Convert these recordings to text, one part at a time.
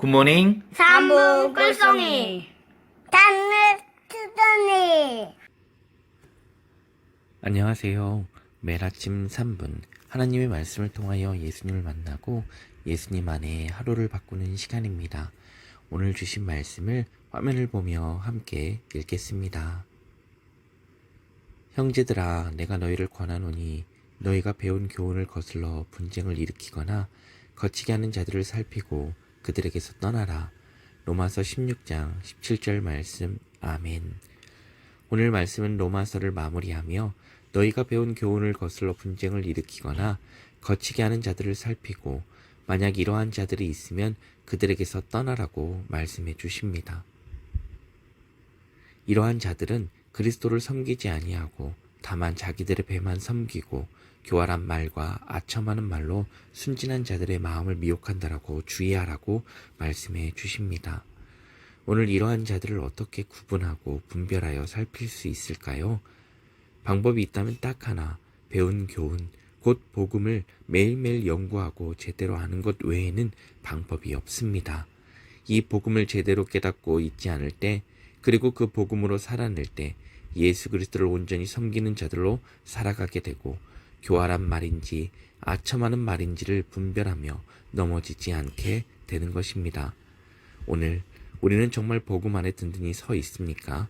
굿모닝. 삼부 꿀송이 단을 트더니 안녕하세요. 매일 아침 3분 하나님의 말씀을 통하여 예수님을 만나고 예수님 안에 하루를 바꾸는 시간입니다. 오늘 주신 말씀을 화면을 보며 함께 읽겠습니다. 형제들아 내가 너희를 권하노니 너희가 배운 교훈을 거슬러 분쟁을 일으키거나 거치게 하는 자들을 살피고 그들에게서 떠나라. 로마서 16장 17절 말씀 아멘. 오늘 말씀은 로마서를 마무리하며 너희가 배운 교훈을 거슬러 분쟁을 일으키거나 거치게 하는 자들을 살피고 만약 이러한 자들이 있으면 그들에게서 떠나라고 말씀해 주십니다. 이러한 자들은 그리스도를 섬기지 아니하고 다만 자기들의 배만 섬기고 교활한 말과 아첨하는 말로 순진한 자들의 마음을 미혹한다라고 주의하라고 말씀해 주십니다. 오늘 이러한 자들을 어떻게 구분하고 분별하여 살필 수 있을까요? 방법이 있다면 딱 하나, 배운 교훈, 곧 복음을 매일매일 연구하고 제대로 아는 것 외에는 방법이 없습니다. 이 복음을 제대로 깨닫고 있지 않을 때, 그리고 그 복음으로 살아낼 때, 예수 그리스도를 온전히 섬기는 자들로 살아가게 되고, 교활한 말인지, 아첨하는 말인지를 분별하며 넘어지지 않게 되는 것입니다. 오늘 우리는 정말 복음 안에 든든히 서 있습니까?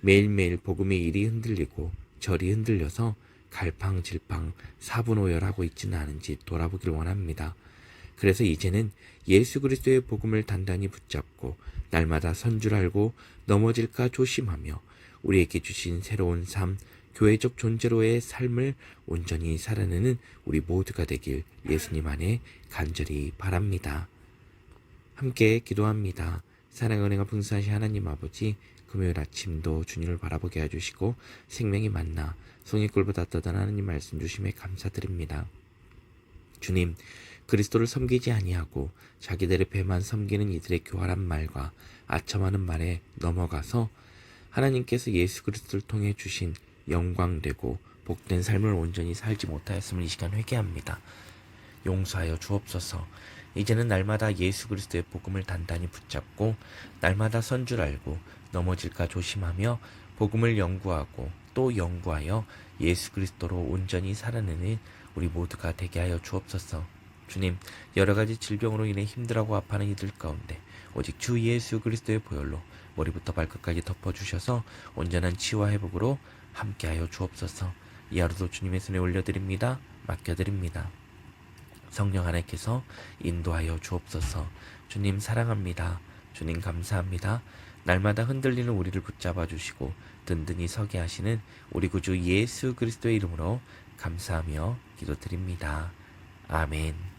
매일매일 복음의 일이 흔들리고 절이 흔들려서 갈팡질팡 사분오열하고 있지는 않은지 돌아보길 원합니다. 그래서 이제는 예수 그리스도의 복음을 단단히 붙잡고 날마다 선줄 알고 넘어질까 조심하며 우리에게 주신 새로운 삶, 교회적 존재로의 삶을 온전히 살아내는 우리 모두가 되길 예수님 안에 간절히 바랍니다. 함께 기도합니다. 사랑의 은혜가 풍성하신 하나님 아버지 금요일 아침도 주님을 바라보게 해주시고 생명이 만나 송이꿀보다 떠난 하나님 말씀 주심에 감사드립니다. 주님 그리스도를 섬기지 아니하고 자기들의 배만 섬기는 이들의 교활한 말과 아첨하는 말에 넘어가서 하나님께서 예수 그리스도를 통해 주신 영광되고 복된 삶을 온전히 살지 못하였음을 이 시간 회개합니다. 용서하여 주옵소서. 이제는 날마다 예수 그리스도의 복음을 단단히 붙잡고 날마다 선 줄 알고 넘어질까 조심하며 복음을 연구하고 또 연구하여 예수 그리스도로 온전히 살아내는 우리 모두가 되게 하여 주옵소서. 주님, 여러 가지 질병으로 인해 힘들어하고 아파하는 이들 가운데 오직 주 예수 그리스도의 보혈로 머리부터 발끝까지 덮어주셔서 온전한 치유와 회복으로 함께하여 주옵소서. 이 하루도 주님의 손에 올려드립니다. 맡겨드립니다. 성령 하나님께서 인도하여 주옵소서. 주님 사랑합니다. 주님 감사합니다. 날마다 흔들리는 우리를 붙잡아 주시고 든든히 서게 하시는 우리 구주 예수 그리스도의 이름으로 감사하며 기도드립니다. 아멘.